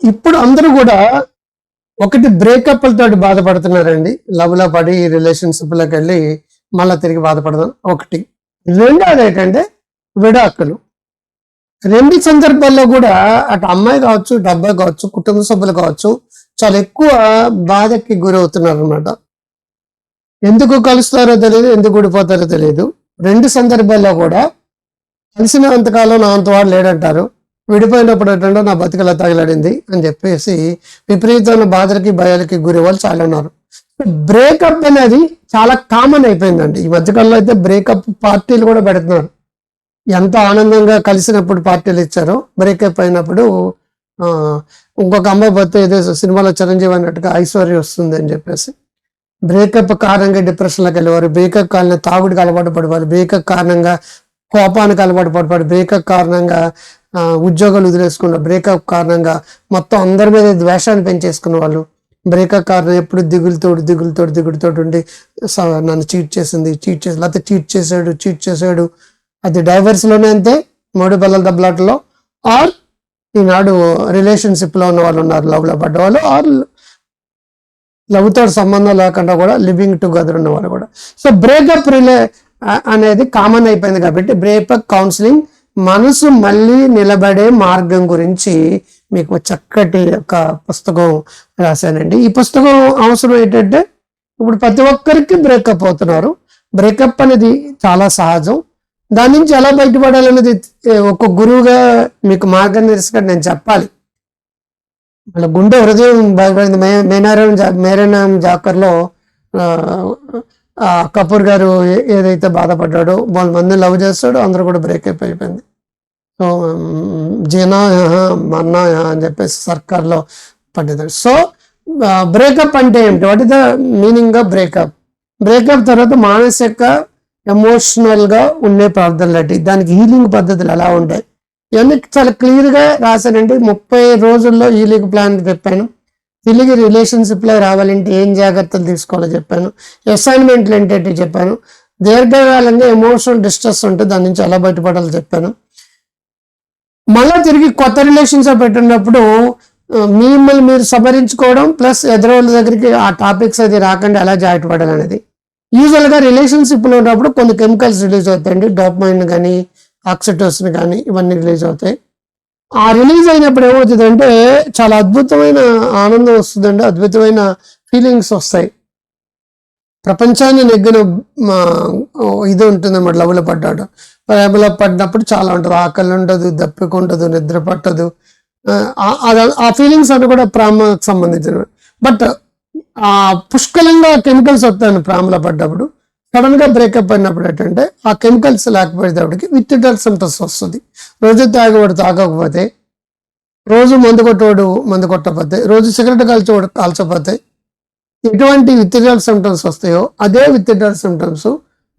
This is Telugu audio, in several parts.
ఇప్పుడు అందరూ కూడా ఒకటి బ్రేకప్లతో బాధపడుతున్నారండి. లవ్లో పడి రిలేషన్షిప్లోకి వెళ్ళి మళ్ళీ తిరిగి బాధపడదాం. ఒకటి. రెండోది ఏంటంటే విడాకులు. రెండు సందర్భాల్లో కూడా అటు అమ్మాయి కావచ్చు డబ్బాయి కావచ్చు కుటుంబ సభ్యులు కావచ్చు చాలా ఎక్కువ బాధకి గురవుతున్నారు అనమాట ఎందుకు కలుస్తారో తెలియదు ఎందుకు విడిపోతారో తెలియదు రెండు సందర్భాల్లో కూడా కలిసినంతకాలం నా అంత వాడు లేడంటారు. విడిపోయినప్పుడు ఏంటంటే నా బతికలా తగిలాడింది అని చెప్పేసి విపరీతమైన బాధలకి భయాలకి గురి వాళ్ళు చాలా ఉన్నారు. బ్రేకప్ అనేది చాలా కామన్ అయిపోయిందండి. ఈ మధ్యకాలంలో అయితే బ్రేకప్ పార్టీలు కూడా పెడుతున్నారు. ఎంత ఆనందంగా కలిసినప్పుడు పార్టీలు ఇచ్చారో బ్రేకప్ అయినప్పుడు ఇంకొక అమ్మాయి పోతే ఏదో సినిమాలో చిరంజీవి అన్నట్టుగా ఐశ్వర్య వస్తుంది అని చెప్పేసి. బ్రేకప్ కారణంగా డిప్రెషన్లోకి వెళ్ళేవారు. బ్రేకప్ కారణంగా తాగుడికి అలవాటు పడేవారు. బ్రేకప్ కారణంగా కోపానికి అలవాటు పడిపోయాడు బ్రేకప్ కారణంగా ఉద్యోగాలు వదిలేసుకున్న బ్రేకప్ కారణంగా మొత్తం అందరి మీద ద్వేషాన్ని పెంచేసుకున్న వాళ్ళు. బ్రేకప్ కారణం ఎప్పుడు దిగులుతోడు దిగులుతోడు దిగులుతోడు ఉండి స- నన్ను చీట్ చేసింది చీట్ చేసి లేకపోతే చీట్ చేశాడు చీట్ చేశాడు. అది డైవర్స్లోనే అంతే మూడు బల్లల దెబ్బలాటలో. ఆర్ ఈనాడు రిలేషన్షిప్లో ఉన్న వాళ్ళు ఉన్నారు లవ్లో పడ్డ వాళ్ళు. ఆర్ లవ్తో సంబంధం లేకుండా కూడా లివింగ్ టుగెదర్ ఉన్నవాళ్ళు కూడా. సో బ్రేకప్ రిలే అనేది కామన్ అయిపోయింది కాబట్టి బ్రేకప్ కౌన్సిలింగ్ మనసు మళ్ళీ నిలబడే మార్గం గురించి మీకు చక్కటి ఒక పుస్తకం రాశానండి. ఈ పుస్తకం అవసరం ఏంటంటే ఇప్పుడు ప్రతి ఒక్కరికి బ్రేకప్ అవుతున్నారు. బ్రేకప్ అనేది చాలా సహజం. దాని నుంచి ఎలా బయటపడాలనేది ఒక గురువుగా మీకు మార్గనిర్శకం నేను చెప్పాలి. వాళ్ళ గుండె హృదయం భయపడింది. మే- మేనారాయణ జా మేరారాయణ జాకర్లో కపూర్ గారు ఏదైతే బాధపడ్డాడో వాళ్ళ మంది లవ్ చేస్తాడో అందరూ కూడా బ్రేకప్ అయిపోయింది. సో జీనా మన్నా అని చెప్పేసి సర్కార్లో పడ్డది. సో బ్రేకప్ అంటే ఏమిటి? What is the meaning of breakup breakup తర్వాత మానసిక ఎమోషనల్గా ఉండే ప్రార్థనలు అంటే దానికి హీలింగ్ పద్ధతులు ఎలా ఉంటాయి? ఇవన్నీ చాలా క్లియర్గా రాశానండి ముప్పై రోజుల్లో హీలింగ్ ప్లాన్ చెప్పాను. తిరిగి రిలేషన్షిప్లో రావాలంటే ఏం జాగ్రత్తలు తీసుకోవాలో చెప్పాను. అసైన్మెంట్లు ఏంటంటే చెప్పాను. దీర్ఘకాలంగా ఎమోషనల్ డిస్ట్రెస్ ఉంటే దాని నుంచి ఎలా బయటపడాలో చెప్పాను. మళ్ళీ తిరిగి కొత్త రిలేషన్స్ పెట్టినప్పుడు మిమ్మల్ని మీరు సవరించుకోవడం ప్లస్ ఎదురోళ్ళ దగ్గరికి ఆ టాపిక్స్ అది రాకుండా ఎలా జాగ్రత్త పడాలి అనేది. యూజువల్గా రిలేషన్షిప్లో ఉన్నప్పుడు కొన్ని కెమికల్స్ రిలీజ్ అవుతాయండి. డోపమైన్ కానీ ఆక్సిటోసిన్ కానీ ఇవన్నీ రిలీజ్ అవుతాయి. ఆ రిలీజ్ అయినప్పుడు ఏమవుతుందంటే చాలా అద్భుతమైన ఆనందం వస్తుందండి. అద్భుతమైన ఫీలింగ్స్ వస్తాయి. ప్రపంచాన్ని నెగ్గిన ఇది ఉంటుంది అన్నమాట లవ్లో పడ్డాడు. ప్రేమలో పడినప్పుడు చాలా ఉంటుంది. ఆకలి ఉండదు దప్పికుండదు నిద్ర పట్టదు. ఆ, ఫీలింగ్స్ అన్ని కూడా ప్రేమకు సంబంధించినవి. బట్ ఆ పుష్కలంగా కెమికల్స్ వస్తాయని ప్రేమలో పడ్డప్పుడు. సడన్గా బ్రేకప్ అయినప్పుడు ఏంటంటే ఆ కెమికల్స్ లేకపోయేటప్పటికి విత్డ్రాల్ సిమ్టమ్స్ వస్తుంది. రోజు తాగేవాడు తాగకపోతే రోజు మందు కొట్టేవాడు మందు కొట్టకపోతే రోజు సిగరెట్ కాల్చేవాడు కాల్చకపోతే ఎటువంటి విత్డ్రాల్ సిమ్టమ్స్ వస్తాయో అదే విత్డ్రాల్ సిమ్టమ్స్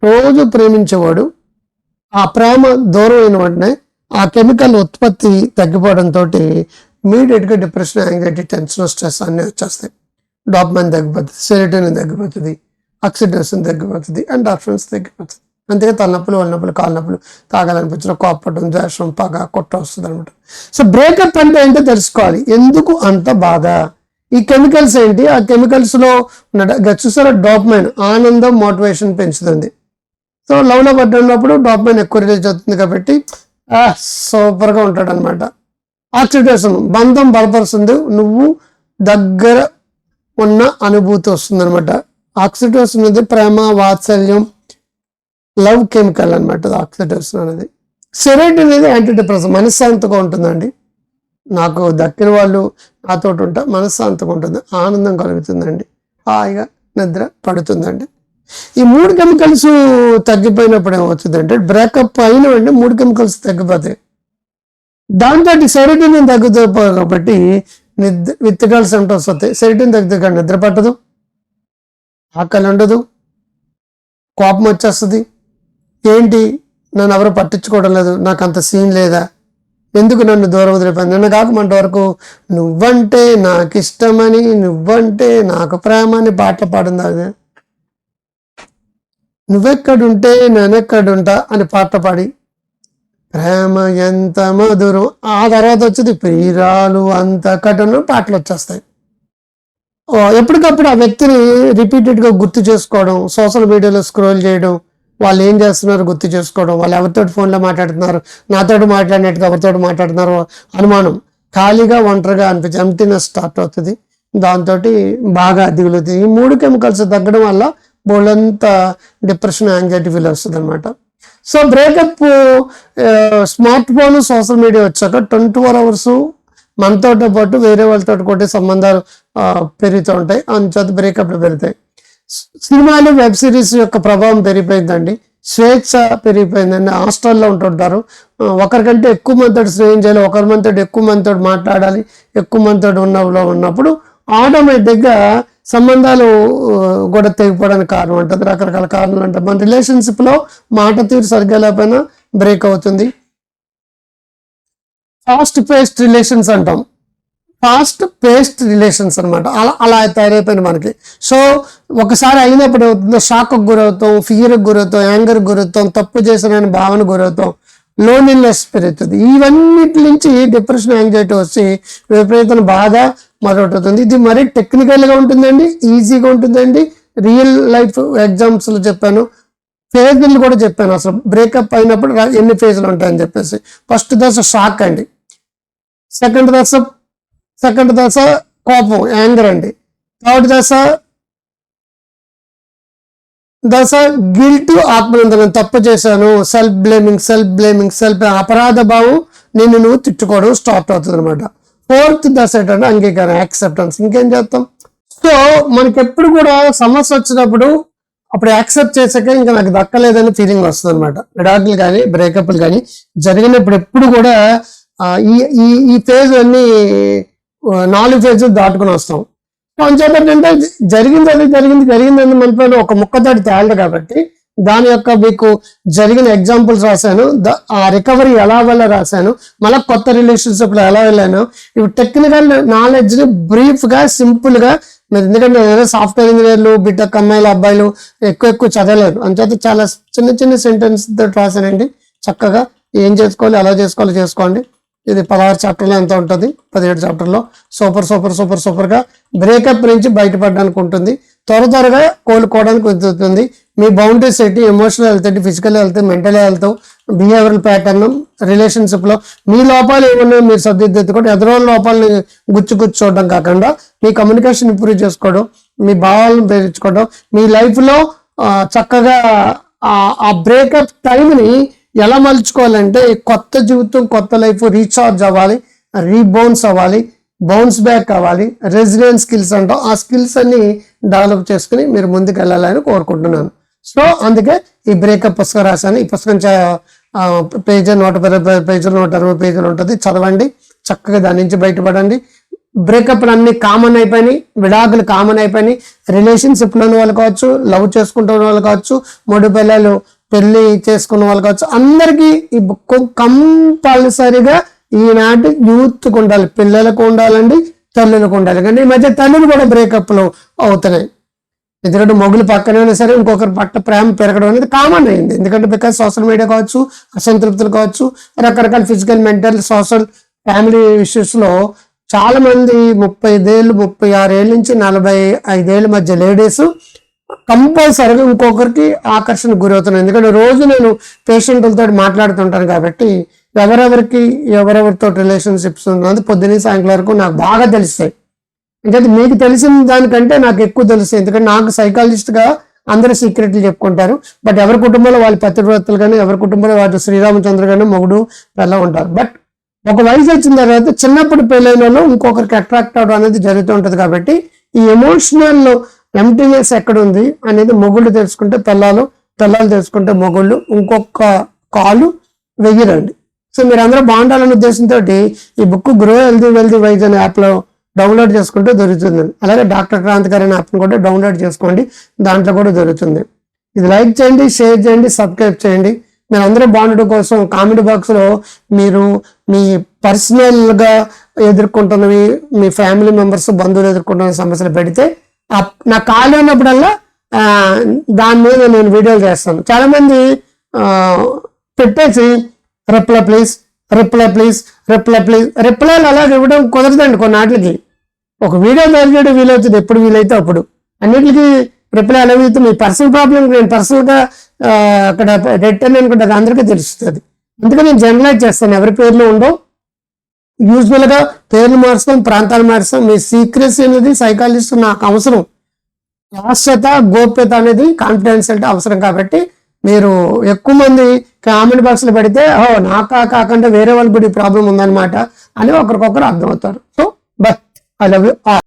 రోజు ప్రేమించేవాడు ఆ ప్రేమ దూరం అయిన వెంటనే ఆ కెమికల్ ఉత్పత్తి తగ్గిపోవడంతో ఇమీడియట్గా డిప్రెషన్ యాంగ్జైటీ టెన్షన్ స్ట్రెస్ అన్నీ వచ్చేస్తాయి. డాప్మెన్ తగ్గిపోతుంది సెరిటోనిన్ తగ్గిపోతుంది ఆక్సిడేషన్ తగ్గిపోతుంది అండ్ డార్ఫిన్స్ తగ్గిపోతుంది. అంతేగా తలనొప్పులు వాళ్ళ నొప్పులు కాళ్ళ నొప్పులు తాగాలనిపించడం కోపడం ద్వేషం పగ కొట్ట వస్తుంది అనమాట సో బ్రేకప్ అంటే ఏంటో తెలుసుకోవాలి. ఎందుకు అంత బాధ? ఈ కెమికల్స్ ఏంటి? ఆ కెమికల్స్లో చూసారా? డాప్మైన్ ఆనందం మోటివేషన్ పెంచుతుంది. సో లవ్లో పడ్డప్పుడు డోపమైన్ ఎక్కువ రిలీజ్ అవుతుంది కాబట్టి సూపర్గా ఉంటాడు అనమాట ఆక్సిడేషన్ బంధం బలపరుస్తుంది. నువ్వు దగ్గర ఉన్న అనుభూతి వస్తుంది అనమాట ఆక్సిడేషన్ అనేది ప్రేమ వాత్సల్యం లవ్ కెమికల్ అనమాట ఆక్సిడేషన్ అనేది. సెరైట్ అనేది యాంటీ డిప్రెషన్ మనశ్శాంతిగా ఉంటుందండి. నాకు దక్కిన వాళ్ళు నాతో ఉంటా మనశ్శాంతిగా ఉంటుంది ఆనందం కలుగుతుందండి. హాయిగా నిద్ర పడుతుందండి. ఈ మూడు కెమికల్స్ తగ్గిపోయినప్పుడు ఏమవుతుందంటే బ్రేకప్ అయిన వెంటనే మూడు కెమికల్స్ తగ్గిపోతాయి. దాంతో సెరటిన్ తగ్గుతుంది కాబట్టి నిద్ర విత్తకాల సిమ్టమ్స్ వస్తాయి సెరటిన్ తగ్గితే నిద్ర పట్టదు ఆకలి ఉండదు కోపం వచ్చేస్తుంది. ఏంటి? నన్ను ఎవరు పట్టించుకోవడం లేదు నాకు అంత సీన్ లేదా? ఎందుకు నన్ను దూరం వదిలిపోయింది నిన్న కాకమంట వరకు నువ్వంటే నాకు ఇష్టమని నువ్వంటే నాకు ప్రేమ అని పాటలు పాడింది అది నువ్వెక్కడుంటే నేనెక్కడుంటా అని పాట పాడి ప్రేమ ఎంత మధురం ఆ తర్వాత వచ్చేది ప్రియురాలు అంత కఠిన పాటలు వచ్చేస్తాయి. ఎప్పటికప్పుడు ఆ వ్యక్తిని రిపీటెడ్గా గుర్తు చేసుకోవడం సోషల్ మీడియాలో స్క్రోల్ చేయడం వాళ్ళు ఏం చేస్తున్నారు గుర్తు చేసుకోవడం వాళ్ళు ఎవరితో ఫోన్లో మాట్లాడుతున్నారు నాతోటి మాట్లాడినట్టుగా ఎవరితో మాట్లాడుతున్నారు అనుమానం. ఖాళీగా ఒంటరిగా అనిపించి ఎంటీనెస్ స్టార్ట్ అవుతుంది. దాంతో బాగా దిగులుతుంది. ఈ మూడు కెమికల్స్ తగ్గడం వల్ల బోళ్ళంతా డిప్రెషన్ యాంగ్జైటీ ఫీల్ వస్తుంది అనమాట so breakup smartphone social media వచ్చాక ట్వంటీ ఫోర్ అవర్స్ మనతో పాటు వేరే వాళ్ళతో కూడా సంబంధాలు పెరుగుతూ ఉంటాయి. అందుచేత బ్రేకప్లు పెరుగుతాయి. సినిమాలు వెబ్ సిరీస్ యొక్క ప్రభావం పెరిగిపోయిందండి. స్వేచ్ఛ పెరిగిపోయిందండి. హాస్టల్లో ఉంటుంటారు. ఒకరికంటే ఎక్కువ మందితో స్నేహం చేయాలి ఒకరి మందితో ఎక్కువ మందితో మాట్లాడాలి ఎక్కువ మందితో ఉన్న ఉన్నప్పుడు ఆటోమేటిక్గా సంబంధాలు కూడా తెగిపోవడానికి కారణం అంటుంది రకరకాల కారణాలు అంటారు మన రిలేషన్షిప్లో మాట తీరు సరిగ్గా లేకపోయినా బ్రేక్ అవుతుంది. ఫాస్ట్ పేస్ట్ రిలేషన్స్ అంటాం. ఫాస్ట్ పేస్ట్ రిలేషన్స్ అనమాట అలా అలా తయారైపోయింది మనకి. సో ఒకసారి అయినప్పుడు ఏమవుతుందో షాక్ గురవుతాం ఫియర్కి గురవుతాం యాంగర్ గురవుతాం తప్పు చేసిన భావన గురవుతాం లోన్లీనెస్ పెరుగుతుంది. ఇవన్నిటి నుంచి డిప్రెషన్ యాంగ్జైటీ వచ్చి విపరీతమైన బాధ మొదలవుతుంది ఇది మరీ టెక్నికల్గా ఉంటుందండి ఈజీగా ఉంటుందండి. రియల్ లైఫ్ ఎగ్జామ్స్లో చెప్పాను. ఫేజ్లు కూడా చెప్పాను అసలు. బ్రేకప్ అయినప్పుడు ఎన్ని ఫేజ్లు ఉంటాయని చెప్పేసి. ఫస్ట్ దశ షాక్ అండి. సెకండ్ దశ సెకండ్ దశ కోపం యాంగర్ అండి. థర్డ్ దశ దశ గిల్ట్ ఆత్మనందనం. తప్పు చేశాను. Self blaming self blaming self అపరాధ భావం నిన్ను నువ్వు తిట్టుకోవడం స్టార్ట్ అవుతుంది అనమాట ఫోర్త్ దశ ఏంటంటే అంగీకారం యాక్సెప్టెన్స్ ఇంకేం చేస్తాం? సో మనకి ఎప్పుడు కూడా సమస్య వచ్చినప్పుడు అప్పుడు యాక్సెప్ట్ చేసాక ఇంకా నాకు దక్కలేదని ఫీలింగ్ వస్తుంది అనమాట విడాకులు కానీ బ్రేకప్లు కానీ జరిగినప్పుడు ఎప్పుడు కూడా ఈ ఈ ఈ ఫేజ్ అన్ని నాలుగు ఫేజ్ దాటుకుని వస్తాం. కొంచెం ఏంటంటే జరిగింది అది జరిగింది జరిగింది మన మనపైన ఒక ముక్కతోటి తేలదు కాబట్టి దాని యొక్క మీకు జరిగిన ఎగ్జాంపుల్స్ రాశాను. ఆ రికవరీ ఎలా వల్ల రాశాను. మళ్ళీ కొత్త రిలేషన్షిప్లో ఎలా వెళ్ళాను. ఇవి టెక్నికల్ నాలెడ్జ్ని బ్రీఫ్గా సింపుల్గా మీరు ఎందుకంటే నేను సాఫ్ట్వేర్ ఇంజనీర్లు బిటెక్ అమ్మాయిలు అబ్బాయిలు ఎక్కువ ఎక్కువ చదవలేరు. అంచేత చాలా చిన్న చిన్న సెంటెన్స్ తోటి రాశానండి. చక్కగా ఏం చేసుకోవాలి ఎలా చేసుకోవాలి చేసుకోండి. ఇది పదహారు చాప్టర్లో ఎంత ఉంటుంది? పదిహేడు చాప్టర్లో సూపర్ సూపర్ సూపర్ సూపర్గా బ్రేకప్ నుంచి బయటపడడానికి ఉంటుంది. త్వర త్వరగా కోలుకోవడానికి ఉంటుంది మీ బౌండరీస్ ఏంటి? ఎమోషనల్ హెల్త్ ఏంటి? Physical health mental health behavioural pattern రిలేషన్షిప్లో మీ లోపాలు ఏమన్నా మీరు సర్దిద్దుకోవడం ఎదురు లోపాలని గుచ్చు గుచ్చు చూడడం కాకుండా మీ కమ్యూనికేషన్ ఇంప్రూవ్ చేసుకోవడం మీ భావాలను పెంచుకోవడం మీ లైఫ్లో చక్కగా ఆ- బ్రేకప్ టైంని ఎలా మలుచుకోవాలంటే కొత్త జీవితం కొత్త లైఫ్ రీఛార్జ్ అవ్వాలి రీబౌన్స్ అవ్వాలి బౌన్స్ బ్యాక్ అవ్వాలి రెసిడెన్స్ స్కిల్స్ అంటాం. ఆ స్కిల్స్ అన్ని డెవలప్ చేసుకుని మీరు ముందుకు వెళ్ళాలని కోరుకుంటున్నాను. సో అందుకే ఈ బ్రేకప్ పుస్తకం రాశాను. ఈ పుస్తకం పేజ్ నూట పేజీలు నూట అరవై పేజీలు ఉంటుంది. చదవండి. చక్కగా దాని నుంచి బయటపడండి. బ్రేకప్లు అన్ని కామన్ అయిపోయినాయి. విడాకులు కామన్ అయిపోయినాయి. రిలేషన్షిప్ ఉన్న వాళ్ళు కావచ్చు లవ్ చేసుకుంటున్న వాళ్ళు కావచ్చు మూడు పిల్లలు పెళ్ళి చేసుకున్న వాళ్ళు కావచ్చు అందరికీ ఈ బుక్ కంపల్సరిగా ఈనాటి యూత్కు ఉండాలి. పిల్లలకు ఉండాలండి తల్లులకు ఉండాలి. కానీ ఈ మధ్య తల్లులు కూడా బ్రేకప్లు అవుతున్నాయి. ఎందుకంటే మొగులు పక్కనే ఉన్నా సరే ఇంకొకరి పట్ల ప్రేమ పెరగడం అనేది కామన్ అయింది. ఎందుకంటే బికాస్ సోషల్ మీడియా కావచ్చు అసంతృప్తులు కావచ్చు రకరకాల ఫిజికల్ మెంటల్ సోషల్ ఫ్యామిలీ ఇష్యూస్లో చాలా మంది ముప్పై ఐదేళ్ళు ముప్పై ఆరేళ్ళ నుంచి నలభై ఐదేళ్ళ మధ్య లేడీస్ కంపల్సరీగా ఇంకొకరికి ఆకర్షణ గురవుతున్నాయి. ఎందుకంటే రోజు నేను పేషెంట్లతో మాట్లాడుతుంటాను కాబట్టి ఎవరెవరికి ఎవరెవరితో రిలేషన్షిప్స్ ఉన్నది పొద్దున్నే సాయంత్రం వరకు నాకు బాగా తెలుస్తాయి. ఎందుకంటే మీకు తెలిసిన దానికంటే నాకు ఎక్కువ తెలుసు. ఎందుకంటే నాకు సైకాలజిస్ట్గా అందరూ సీక్రెట్లు చెప్పుకుంటారు. బట్ ఎవరి కుటుంబంలో వాళ్ళ పతివ్రతలు కానీ ఎవరి కుటుంబంలో వాళ్ళు శ్రీరామచంద్ర కానీ మొగుడు పిల్ల ఉంటారు. బట్ ఒక వయసు వచ్చిన తర్వాత చిన్నప్పుడు పెళ్ళైన వాళ్ళు ఇంకొకరికి అట్రాక్ట్ అవడం అనేది జరుగుతూ ఉంటుంది కాబట్టి ఈ ఎమోషనల్ ఎంటీనెస్ ఎక్కడ ఉంది అనేది మొగుళ్ళు తెలుసుకుంటే పిల్లలు పిల్లలు తెలుసుకుంటే మొగుళ్ళు ఇంకొక కాలు వెయ్యరండి. సో మీరు అందరూ బాగుండాలనే ఉద్దేశంతో ఈ book grow healthy wealthy wise అనే యాప్లో డౌన్లోడ్ చేసుకుంటే దొరుకుతుంది. అలాగే డాక్టర్ క్రాంతికారి అనే యాప్ని కూడా డౌన్లోడ్ చేసుకోండి. దాంట్లో కూడా దొరుకుతుంది. ఇది లైక్ చేయండి షేర్ చేయండి సబ్స్క్రైబ్ చేయండి. మీరు అందరూ బాగుండడం కోసం కామెంట్ బాక్స్లో మీరు మీ పర్సనల్గా ఎదుర్కొంటున్నవి మీ ఫ్యామిలీ మెంబర్స్ బంధువులు ఎదుర్కొంటున్న సమస్యలు పెడితే ఆ- నా ఖాళీ ఉన్నప్పుడల్లా దాని మీద నేను వీడియోలు చేస్తాను. చాలామంది పెట్టేసి reply please. Reply please reply please రిప్లైలు అలాగే ఇవ్వడం కుదరదండి కొన్నాటికి. ఒక వీడియో తయారు చేయడం వీలవుతుంది ఎప్పుడు వీలైతే అప్పుడు. అన్నిటికీ రిప్లై అలా అయితే మీ పర్సనల్ ప్రాబ్లం నేను పర్సనల్గా అక్కడ రిటర్న్ అనుకుంటే అది అందరికీ తెలుస్తుంది. అందుకే నేను జనరలైజ్ చేస్తాను. ఎవరి పేర్లు ఉండవు. యూజువల్గా పేర్లు మారుస్తాం ప్రాంతాలు మారుస్తాం. మీ సీక్రెసీ అనేది సైకాలజిస్ట్ నాకు అవసరం. రాష్ట్రత గోప్యత అనేది కాన్ఫిడెన్షియల్ అవసరం కాబట్టి మీరు ఎక్కువ మంది కామెంట్ బాక్స్లో పెడితే ఓ నాకా కాకుండా వేరే వాళ్ళకి కూడా ప్రాబ్లం ఉందన్నమాట అని ఒకరికొకరు అర్థమవుతారు. So but I love you